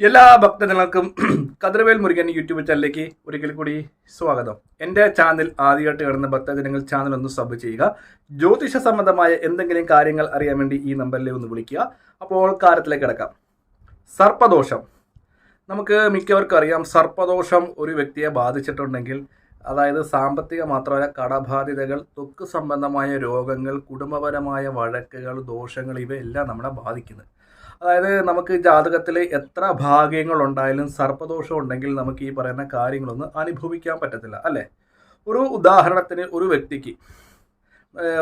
എല്ലാ ഭക്തജനങ്ങൾക്കും കതിരവേൽ മുരുകൻ യൂട്യൂബ് ചാനലിലേക്ക് ഒരിക്കൽ കൂടി സ്വാഗതം. എന്റെ ചാനൽ ആദ്യമായിട്ട് കാണുന്ന ഭക്തജനങ്ങൾ ചാനൽ ഒന്ന് സബ് ചെയ്യുക. ജ്യോതിഷ സംബന്ധമായ എന്തെങ്കിലും കാര്യങ്ങൾ അറിയാൻ വേണ്ടി ഈ നമ്പറിൽ ഒന്ന് വിളിക്കുക. അപ്പോൾ കാര്യത്തിലേക്ക് കിടക്കാം. സർപ്പദോഷം. നമുക്ക് മിക്കവർക്കും അറിയാം സർപ്പദോഷം ഒരു വ്യക്തിയെ ബാധിച്ചിട്ടുണ്ടെങ്കിൽ അതായത് സാമ്പത്തിക മാത്രമല്ല കടബാധ്യതകൾ ത്വക്ക് സംബന്ധമായ രോഗങ്ങൾ കുടുംബപരമായ വഴക്കുകൾ ദോഷങ്ങൾ ഇവയെല്ലാം നമ്മളെ ബാധിക്കുന്നത് അതായത് നമുക്ക് ജാതകത്തിൽ എത്ര ഭാഗ്യങ്ങൾ ഉണ്ടായാലും സർപ്പദോഷം ഉണ്ടെങ്കിൽ നമുക്ക് ഈ പറയുന്ന കാര്യങ്ങളൊന്നും അനുഭവിക്കാൻ പറ്റത്തില്ല അല്ലേ? ഒരു ഉദാഹരണത്തിന് ഒരു വ്യക്തിക്ക്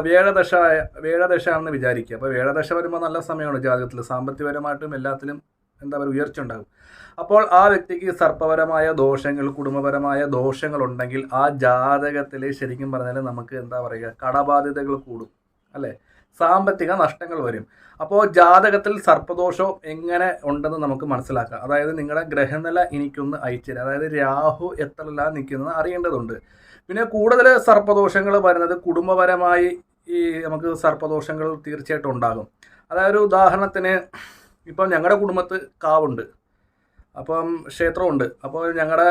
വേഴദശ വേഴദശയാണെന്ന് വിചാരിക്കുക. അപ്പോൾ വേഴദശ വരുമ്പോൾ നല്ല സമയമാണ് ജാതകത്തിൽ സാമ്പത്തികപരമായിട്ടും എല്ലാത്തിലും എന്താ പറയുക ഉയർച്ച ഉണ്ടാകും. അപ്പോൾ ആ വ്യക്തിക്ക് സർപ്പപരമായ ദോഷങ്ങൾ കുടുംബപരമായ ദോഷങ്ങൾ ഉണ്ടെങ്കിൽ ആ ജാതകത്തിൽ ശരിക്കും പറഞ്ഞാൽ നമുക്ക് എന്താ പറയുക കടബാധ്യതകൾ കൂടും അല്ലേ? സാമ്പത്തിക നഷ്ടങ്ങൾ വരും. അപ്പോൾ ജാതകത്തിൽ സർപ്പദോഷം എങ്ങനെ ഉണ്ടെന്ന് നമുക്ക് മനസ്സിലാക്കാം. അതായത് നിങ്ങളുടെ ഗ്രഹനില എനിക്കൊന്ന് അയച്ചുതരാം അതായത് രാഹു എത്രല്ല നിൽക്കുന്നത് അറിയേണ്ടതുണ്ട്. പിന്നെ കൂടുതൽ സർപ്പദോഷങ്ങൾ വരുന്നത് കുടുംബപരമായി ഈ നമുക്ക് സർപ്പദോഷങ്ങൾ തീർച്ചയായിട്ടും ഉണ്ടാകും. അതായത് ഉദാഹരണത്തിന് ഇപ്പം ഞങ്ങളുടെ കുടുംബത്ത് കാവുണ്ട്. അപ്പം ക്ഷേത്രമുണ്ട് അപ്പോൾ ഞങ്ങളുടെ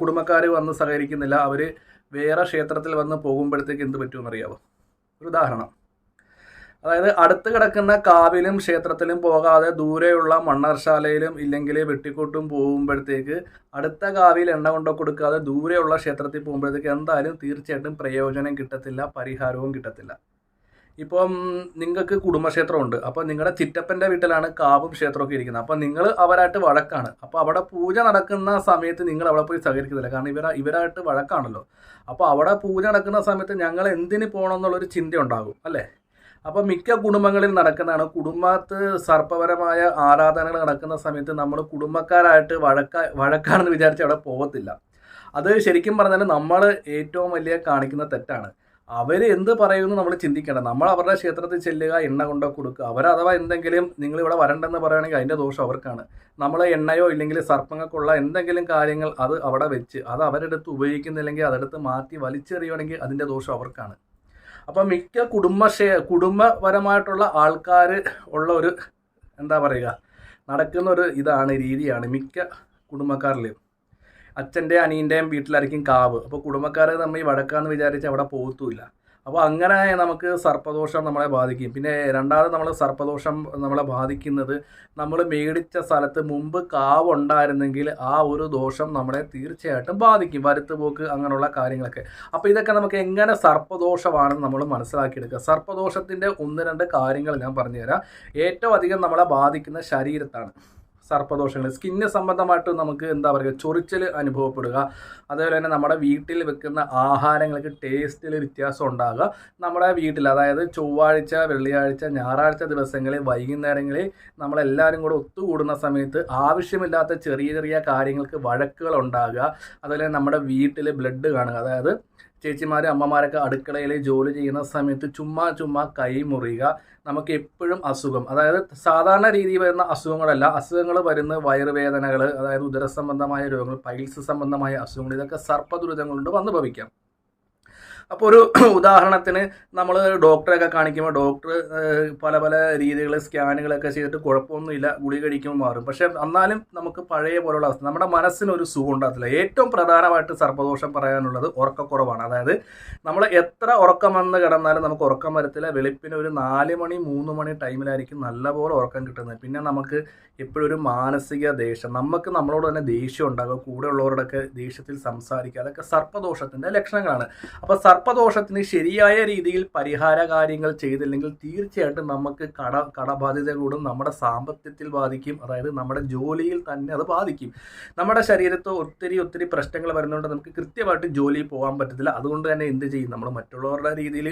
കുടുംബക്കാർ വന്ന് സഹകരിക്കുന്നില്ല. അവർ വേറെ ക്ഷേത്രത്തിൽ വന്ന് പോകുമ്പോഴത്തേക്ക് എന്ത് പറ്റുമെന്നറിയാമോ ഒരു ഉദാഹരണം. അതായത് അടുത്ത് കിടക്കുന്ന കാവിലും ക്ഷേത്രത്തിലും പോകാതെ ദൂരെയുള്ള മണ്ണർശാലയിലും ഇല്ലെങ്കിൽ വെട്ടിക്കൂട്ടും പോകുമ്പോഴത്തേക്ക് അടുത്ത കാവിൽ എണ്ണ കൊണ്ടോ കൊടുക്കാതെ ദൂരെയുള്ള ക്ഷേത്രത്തിൽ പോകുമ്പോഴത്തേക്ക് എന്തായാലും തീർച്ചയായിട്ടും പ്രയോജനം കിട്ടത്തില്ല പരിഹാരവും കിട്ടത്തില്ല. ഇപ്പം നിങ്ങൾക്ക് കുടുംബക്ഷേത്രമുണ്ട്. അപ്പോൾ നിങ്ങളുടെ ചിറ്റപ്പന്റെ വീട്ടിലാണ് കാവും ക്ഷേത്രമൊക്കെ ഇരിക്കുന്നത്. അപ്പോൾ നിങ്ങൾ അവരായിട്ട് വഴക്കാണ്. അപ്പോൾ അവിടെ പൂജ നടക്കുന്ന സമയത്ത് നിങ്ങൾ അവിടെ പോയി സഹകരിക്കുന്നില്ല കാരണം ഇവരാ ഇവരായിട്ട് വഴക്കാണല്ലോ. അപ്പോൾ അവിടെ പൂജ നടക്കുന്ന സമയത്ത് ഞങ്ങൾ എന്തിന് പോകണം എന്നുള്ളൊരു ചിന്ത ഉണ്ടാകും അല്ലേ? അപ്പോൾ മിക്ക കുടുംബങ്ങളിൽ നടക്കുന്നതാണ്. കുടുംബത്ത് സർപ്പപരമായ ആരാധനകൾ നടക്കുന്ന സമയത്ത് നമ്മൾ കുടുംബക്കാരായിട്ട് വഴക്ക വഴക്കാണെന്ന് വിചാരിച്ച് അവിടെ പോകത്തില്ല അത് ശരിക്കും പറഞ്ഞാൽ നമ്മൾ ഏറ്റവും വലിയ കാണിക്കുന്ന തെറ്റാണ്. അവർ എന്ത് പറയുമെന്ന് നമ്മൾ ചിന്തിക്കണം നമ്മൾ അവരുടെ ക്ഷേത്രത്തിൽ ചെല്ലുക എണ്ണ കൊണ്ടോ കൊടുക്കുക. അവർ അഥവാ എന്തെങ്കിലും നിങ്ങൾ ഇവിടെ വരണ്ടെന്ന് പറയുകയാണെങ്കിൽ അതിന്റെ ദോഷം അവർക്കാണ്. നമ്മൾ എണ്ണയോ ഇല്ലെങ്കിൽ സർപ്പങ്ങൾക്കുള്ള എന്തെങ്കിലും കാര്യങ്ങൾ അത് അവിടെ വെച്ച് അത് അവരെടുത്ത് ഉപയോഗിക്കുന്നില്ലെങ്കിൽ അതെടുത്ത് മാറ്റി വലിച്ചെറിയുകയാണെങ്കിൽ അതിന്റെ ദോഷം അവർക്കാണ്. അപ്പം മിക്ക കുടുംബശേ കുടുംബപരമായിട്ടുള്ള ആൾക്കാർ ഉള്ള ഒരു എന്താ പറയുക നടക്കുന്ന ഒരു ഇതാണ് രീതിയാണ് മിക്ക കുടുംബക്കാരിലും. അച്ഛന്റെ അനിയന്റെയും വീട്ടിലായിരിക്കും കാവ്. അപ്പോൾ കുടുംബക്കാരെ നമ്മൾ ഈ വടക്കാന്ന് വിചാരിച്ച് അവിടെ പോകത്തുമില്ല അപ്പോൾ അങ്ങനെ നമുക്ക് സർപ്പദോഷം നമ്മളെ ബാധിക്കും. പിന്നെ രണ്ടാമത് നമ്മൾ സർപ്പദോഷം നമ്മളെ ബാധിക്കുന്നത് നമ്മൾ മേടിച്ച സ്ഥലത്ത് മുമ്പ് കാവ് ഉണ്ടായിരുന്നെങ്കിൽ ആ ഒരു ദോഷം നമ്മളെ തീർച്ചയായിട്ടും ബാധിക്കും. വരുത്തുപോക്ക് അങ്ങനെയുള്ള കാര്യങ്ങളൊക്കെ. അപ്പോൾ ഇതൊക്കെ നമുക്ക് എങ്ങനെ സർപ്പദോഷമാണെന്ന് നമ്മൾ മനസ്സിലാക്കിയെടുക്കുക. സർപ്പദോഷത്തിന്റെ ഒന്ന് രണ്ട് കാര്യങ്ങൾ ഞാൻ പറഞ്ഞുതരാം. ഏറ്റവും അധികം നമ്മളെ ബാധിക്കുന്ന ശരീരത്താണ്. സർപ്പദോഷങ്ങൾ സ്കിന്ന് സംബന്ധമായിട്ട് നമുക്ക് എന്താ പറയുക ചൊറിച്ചൽ അനുഭവപ്പെടുക. അതേപോലെ തന്നെ നമ്മുടെ വീട്ടിൽ വെക്കുന്ന ആഹാരങ്ങൾക്ക് ടേസ്റ്റിൽ വ്യത്യാസം ഉണ്ടാകുക നമ്മുടെ വീട്ടിൽ അതായത് ചൊവ്വാഴ്ച വെള്ളിയാഴ്ച ഞായറാഴ്ച ദിവസങ്ങളിൽ വൈകുന്നേരങ്ങളിൽ നമ്മളെല്ലാവരും കൂടെ ഒത്തുകൂടുന്ന സമയത്ത് ആവശ്യമില്ലാത്ത ചെറിയ ചെറിയ കാര്യങ്ങൾക്ക് വഴക്കുകൾ ഉണ്ടാകുക. അതുപോലെ നമ്മുടെ വീട്ടിൽ ബ്ലഡ് കാണുക. അതായത് ചേച്ചിമാർ അമ്മമാരൊക്കെ അടുക്കളയിൽ ജോലി ചെയ്യുന്ന സമയത്ത് ചുമ്മാ ചുമ്മാ കൈ മുറിയുക. നമുക്ക് എപ്പോഴും അസുഖം. അതായത് സാധാരണ രീതിയിൽ വരുന്ന അസുഖങ്ങളല്ല. അസുഖങ്ങൾ വരുന്ന വയറുവേദനകൾ അതായത് ഉദര സംബന്ധമായ രോഗങ്ങൾ പൈൽസ് സംബന്ധമായ അസുഖങ്ങൾ ഇതൊക്കെ സർപ്പദുരിതങ്ങൾ കൊണ്ട് വന്നു ഭവിക്കാം അപ്പോൾ ഒരു ഉദാഹരണത്തിന് നമ്മൾ ഡോക്ടറെയൊക്കെ കാണിക്കുമ്പോൾ ഡോക്ടർ പല പല രീതികൾ സ്കാനുകളൊക്കെ ചെയ്തിട്ട് കുഴപ്പമൊന്നുമില്ല ഗുളിക കഴിക്കുമ്പോൾ മാറും. പക്ഷേ എന്നാലും നമുക്ക് പഴയ പോലുള്ള അവസ്ഥ നമ്മുടെ മനസ്സിന് ഒരു സുഖം ഉണ്ടാകത്തില്ല. ഏറ്റവും പ്രധാനമായിട്ട് സർപ്പദോഷം പറയാനുള്ളത് ഉറക്കക്കുറവാണ്. അതായത് നമ്മൾ എത്ര ഉറക്കം വന്ന് കിടന്നാലും നമുക്ക് ഉറക്കം വരത്തില്ല. വെളുപ്പിന് ഒരു നാല് മണി മൂന്ന് മണി ടൈമിലായിരിക്കും നല്ലപോലെ ഉറക്കം കിട്ടുന്നത്. പിന്നെ നമുക്ക് എപ്പോഴും ഒരു മാനസിക ദേഷ്യം. നമുക്ക് നമ്മളോട് തന്നെ ദേഷ്യം ഉണ്ടാകും. കൂടെ ഉള്ളവരോടൊക്കെ ദേഷ്യത്തിൽ സംസാരിക്കുക. അതൊക്കെ സർപ്പദോഷത്തിന്റെ ലക്ഷണങ്ങളാണ്. അപ്പോൾ സർപ്പദോഷത്തിന് ശരിയായ രീതിയിൽ പരിഹാര കാര്യങ്ങൾ ചെയ്തില്ലെങ്കിൽ തീർച്ചയായിട്ടും നമുക്ക് കട കടബാധ്യത കൂടും നമ്മുടെ സാമ്പത്തികത്തിൽ ബാധിക്കും. അതായത് നമ്മുടെ ജോലിയിൽ തന്നെ അത് ബാധിക്കും. നമ്മുടെ ശരീരത്ത് ഒത്തിരി ഒത്തിരി പ്രശ്നങ്ങൾ വരുന്നതുകൊണ്ട് നമുക്ക് കൃത്യമായിട്ട് ജോലിയിൽ പോകാൻ പറ്റത്തില്ല. അതുകൊണ്ട് തന്നെ എന്ത് ചെയ്യും? നമ്മൾ മറ്റുള്ളവരുടെ രീതിയിൽ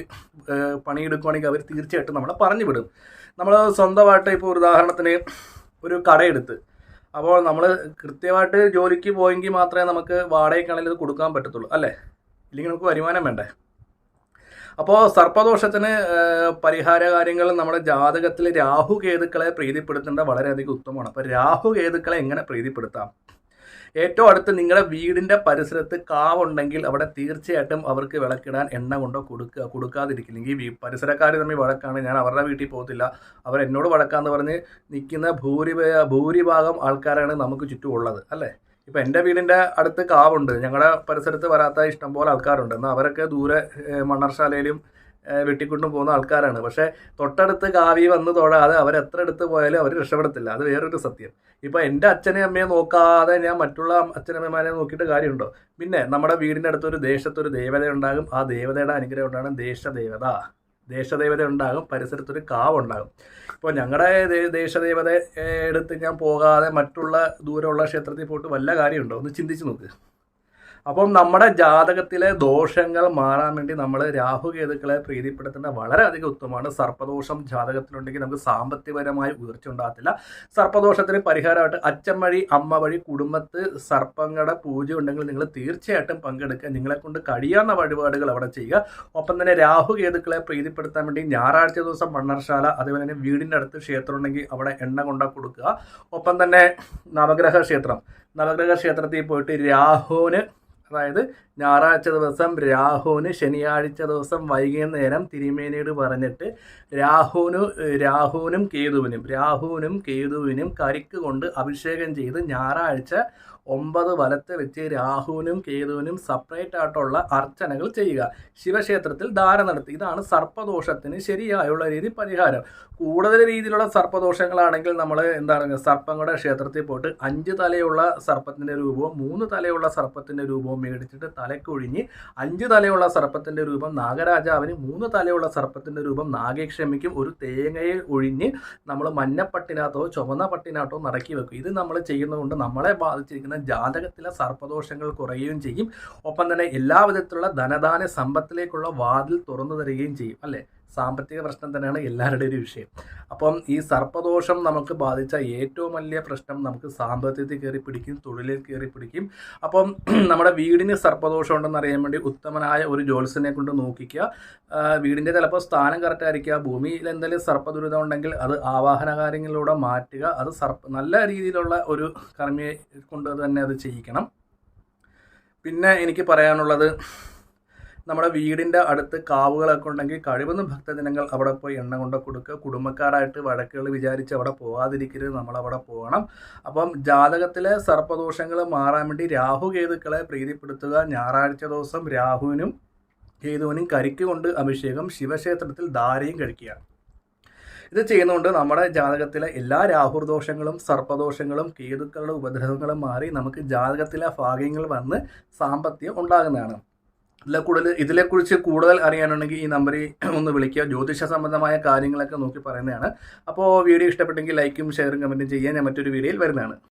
പണിയെടുക്കുകയാണെങ്കിൽ അവർ തീർച്ചയായിട്ടും നമ്മളെ പറഞ്ഞു വിടും നമ്മൾ സ്വന്തമായിട്ട് ഇപ്പോൾ ഉദാഹരണത്തിന് ഒരു കടയെടുത്ത്. അപ്പോൾ നമ്മൾ കൃത്യമായിട്ട് ജോലിക്ക് പോയെങ്കിൽ മാത്രമേ നമുക്ക് വാടകയ്ക്കാണെങ്കിൽ ഇത് കൊടുക്കാൻ പറ്റത്തുള്ളൂ അല്ലേ? ഇല്ലെങ്കിൽ നമുക്ക് വരുമാനം വേണ്ടേ? അപ്പോൾ സർപ്പദോഷത്തിന് പരിഹാര കാര്യങ്ങൾ നമ്മുടെ ജാതകത്തിൽ രാഹു കേതുക്കളെ പ്രീതിപ്പെടുത്തേണ്ട വളരെയധികം ഉത്തമമാണ്. അപ്പോൾ രാഹു കേതുക്കളെ എങ്ങനെ പ്രീതിപ്പെടുത്താം? ഏറ്റവും അടുത്ത് നിങ്ങളുടെ വീടിന്റെ പരിസരത്ത് കാവുണ്ടെങ്കിൽ അവിടെ തീർച്ചയായിട്ടും അവർക്ക് വിളക്കിടാൻ എണ്ണ കൊണ്ടോ കൊടുക്കുക കൊടുക്കാതിരിക്കില്ലെങ്കിൽ ഈ പരിസരക്കാർ തമ്മിൽ വഴക്കാണ്. ഞാൻ അവരുടെ വീട്ടിൽ പോകത്തില്ല. അവർ എന്നോട് വഴക്കാന്ന് പറഞ്ഞ് നിൽക്കുന്ന ഭൂരിഭാ ഭൂരിഭാഗം ആൾക്കാരാണ് നമുക്ക് ചുറ്റുമുള്ളത്. അല്ലേ? ഇപ്പം എന്റെ വീടിന്റെ അടുത്ത് കാവുണ്ട്. ഞങ്ങളുടെ പരിസരത്ത് വരാത്ത ഇഷ്ടംപോലെ ആൾക്കാരുണ്ട്. എന്നാൽ അവരൊക്കെ ദൂരെ മണ്ണർശാലയിലും വെട്ടിക്കൊണ്ടും പോകുന്ന ആൾക്കാരാണ്. പക്ഷേ തൊട്ടടുത്ത് കാവി വന്ന് തൊഴാതെ അവർ എത്ര അടുത്ത് പോയാലും അവർ രക്ഷപ്പെടത്തില്ല. അത് വേറൊരു സത്യം. ഇപ്പോൾ എന്റെ അച്ഛനെയും അമ്മയെ നോക്കാതെ ഞാൻ മറ്റുള്ള അച്ഛനമ്മമാരെ നോക്കിയിട്ട് കാര്യമുണ്ടോ? പിന്നെ നമ്മുടെ വീടിന്റെ അടുത്തൊരു ദേശത്തൊരു ദേവത ഉണ്ടാകും ആ ദേവതയുടെ അനുഗ്രഹം ഉണ്ടാകും ദേശദേവത. ദേശദേവത ഉണ്ടാകും പരിസരത്തൊരു കാവുണ്ടാകും. ഇപ്പോൾ ഞങ്ങളുടെ ദേശദേവത എടുത്ത് ഞാൻ പോകാതെ മറ്റുള്ള ദൂരമുള്ള ക്ഷേത്രത്തിൽ പോയിട്ട് വല്ല കാര്യമുണ്ടോ? ഒന്ന് ചിന്തിച്ച് നോക്ക്. അപ്പം നമ്മുടെ ജാതകത്തിലെ ദോഷങ്ങൾ മാറാൻ വേണ്ടി നമ്മൾ രാഹുകേതുക്കളെ പ്രീതിപ്പെടുത്തേണ്ട വളരെ അധികം ഉത്തമമാണ്. സർപ്പദോഷം ജാതകത്തിലുണ്ടെങ്കിൽ നമുക്ക് സാമ്പത്തികപരമായി ഉയർച്ച ഉണ്ടാകത്തില്ല. സർപ്പദോഷത്തിന് പരിഹാരമായിട്ട് അച്ഛൻ വഴി അമ്മ വഴി കുടുംബത്ത് സർപ്പങ്ങളുടെ പൂജ ഉണ്ടെങ്കിൽ നിങ്ങൾ തീർച്ചയായിട്ടും പങ്കെടുക്കുക. നിങ്ങളെ കൊണ്ട് കഴിയാവുന്ന വഴിപാടുകൾ അവിടെ ചെയ്യുക. ഒപ്പം തന്നെ രാഹുകേതുക്കളെ പ്രീതിപ്പെടുത്താൻ വേണ്ടി ഞായറാഴ്ച ദിവസം മണ്ണർശാല അതുപോലെ തന്നെ വീടിന്റെ അടുത്ത് ക്ഷേത്രം ഉണ്ടെങ്കിൽ അവിടെ എണ്ണ കൊണ്ട കൊടുക്കുക. ഒപ്പം തന്നെ നവഗ്രഹ ക്ഷേത്രം. നവഗ്രഹ ക്ഷേത്രത്തിൽ പോയിട്ട് രാഹുവിന് അതായത് ഞായറാഴ്ച ദിവസം രാഹുവിന് ശനിയാഴ്ച ദിവസം വൈകുന്നേരം തിരുമേനിയോട് പറഞ്ഞിട്ട് രാഹുവിനു രാഹുവിനും കേതുവിനും രാഹുവിനും കേതുവിനും കരിക്ക് കൊണ്ട് അഭിഷേകം ചെയ്ത് ഞായറാഴ്ച ഒമ്പത് വലത്ത് വെച്ച് രാഹുവിനും കേതുവിനും സെപ്പറേറ്റ് ആയിട്ടുള്ള അർച്ചനകൾ ചെയ്യുക. ശിവക്ഷേത്രത്തിൽ ധാര നടത്തി. ഇതാണ് സർപ്പദോഷത്തിന് ശരിയായുള്ള രീതി പരിഹാരം. കൂടുതൽ രീതിയിലുള്ള സർപ്പദോഷങ്ങളാണെങ്കിൽ നമ്മൾ എന്താണ് സർപ്പങ്ങളുടെ ക്ഷേത്രത്തിൽ പോയിട്ട് അഞ്ച് തലയുള്ള സർപ്പത്തിന്റെ രൂപവും മൂന്ന് തലയുള്ള സർപ്പത്തിന്റെ രൂപവും മേടിച്ചിട്ട് തലക്കൊഴിഞ്ഞ് അഞ്ച് തലയുള്ള സർപ്പത്തിന്റെ രൂപം നാഗരാജാവിന് മൂന്ന് തലയുള്ള സർപ്പത്തിന്റെ രൂപം നാഗേക്ഷമിക്കും ഒരു തേങ്ങയെ ഒഴിഞ്ഞ് നമ്മൾ മഞ്ഞപ്പട്ടിനകത്തോ ചുവന്ന പട്ടിനകത്തോ നടക്കി വെക്കും. ഇത് നമ്മൾ ചെയ്യുന്നതുകൊണ്ട് നമ്മളെ ബാധിച്ചിരിക്കുന്ന ജാതകത്തിലെ സർപ്പദോഷങ്ങൾ കുറയുകയും ചെയ്യും. ഒപ്പം തന്നെ എല്ലാവിധത്തിലുള്ള ധനദാന സമ്പത്തിലേക്കുള്ള വാതിൽ തുറന്നു തരികയും ചെയ്യും അല്ലേ? സാമ്പത്തിക പ്രശ്നം തന്നെയാണ് എല്ലാവരുടെയും ഒരു വിഷയം. അപ്പം ഈ സർപ്പദോഷം നമുക്ക് ബാധിച്ച ഏറ്റവും വലിയ പ്രശ്നം നമുക്ക് സാമ്പത്തികത്തിൽ കയറി പിടിക്കും തൊഴിലിൽ കയറി പിടിക്കും. അപ്പം നമ്മുടെ വീടിന് സർപ്പദോഷം ഉണ്ടെന്ന് അറിയാൻ വേണ്ടി ഉത്തമനായ ഒരു ജോത്സ്യനെ കൊണ്ട് നോക്കിക്കുക. വീടിന്റെ ചിലപ്പോൾ സ്ഥാനം കറക്റ്റായിരിക്കുക ഭൂമിയിൽ എന്തെങ്കിലും സർപ്പദുരിതം ഉണ്ടെങ്കിൽ അത് ആവാഹന കാര്യങ്ങളിലൂടെ മാറ്റുക. അത് സർപ്പ നല്ല രീതിയിലുള്ള ഒരു കർമ്മിയെ കൊണ്ട് തന്നെ അത് ചെയ്യിക്കണം. പിന്നെ എനിക്ക് പറയാനുള്ളത് നമ്മുടെ വീടിന്റെ അടുത്ത് കാവുകളൊക്കെ ഉണ്ടെങ്കിൽ കഴിവെന്ന് ഭക്തജനങ്ങൾ അവിടെ പോയി എണ്ണ കൊണ്ട് കൊടുക്കുക. കുടുംബക്കാരായിട്ട് വഴക്കുകൾ വിചാരിച്ച് അവിടെ പോകാതിരിക്കരുത് നമ്മൾ അവിടെ പോകണം. അപ്പം ജാതകത്തിലെ സർപ്പദോഷങ്ങൾ മാറാൻ വേണ്ടി രാഹു കേതുക്കളെ പ്രീതിപ്പെടുത്തുക. ഞായറാഴ്ച ദിവസം രാഹുവിനും കേതുവിനും കരിക്ക് കൊണ്ട് അഭിഷേകം ശിവക്ഷേത്രത്തിൽ ധാരയും കഴിക്കുക. ഇത് ചെയ്യുന്നതുകൊണ്ട് നമ്മുടെ ജാതകത്തിലെ എല്ലാ രാഹുർദോഷങ്ങളും സർപ്പദോഷങ്ങളും കേതുക്കളുടെ ഉപദ്രവങ്ങളും മാറി നമുക്ക് ജാതകത്തിലെ ഭാഗ്യങ്ങൾ വന്ന് സാമ്പത്തികം ഉണ്ടാകുന്നതാണ്. ഇതിലെ കൂടുതൽ ഇതിനെക്കുറിച്ച് കൂടുതൽ അറിയാനുണ്ടെങ്കിൽ ഈ നമ്പറിൽ ഒന്ന് വിളിക്കുക. ജ്യോതിഷ സംബന്ധമായ കാര്യങ്ങളൊക്കെ നോക്കി പറയുന്നതാണ്. അപ്പോൾ വീഡിയോ ഇഷ്ടപ്പെട്ടെങ്കിൽ ലൈക്കും ഷെയറും കമന്റും ചെയ്യാൻ ഞാൻ മറ്റൊരു വീഡിയോയിൽ വരുന്നതാണ്.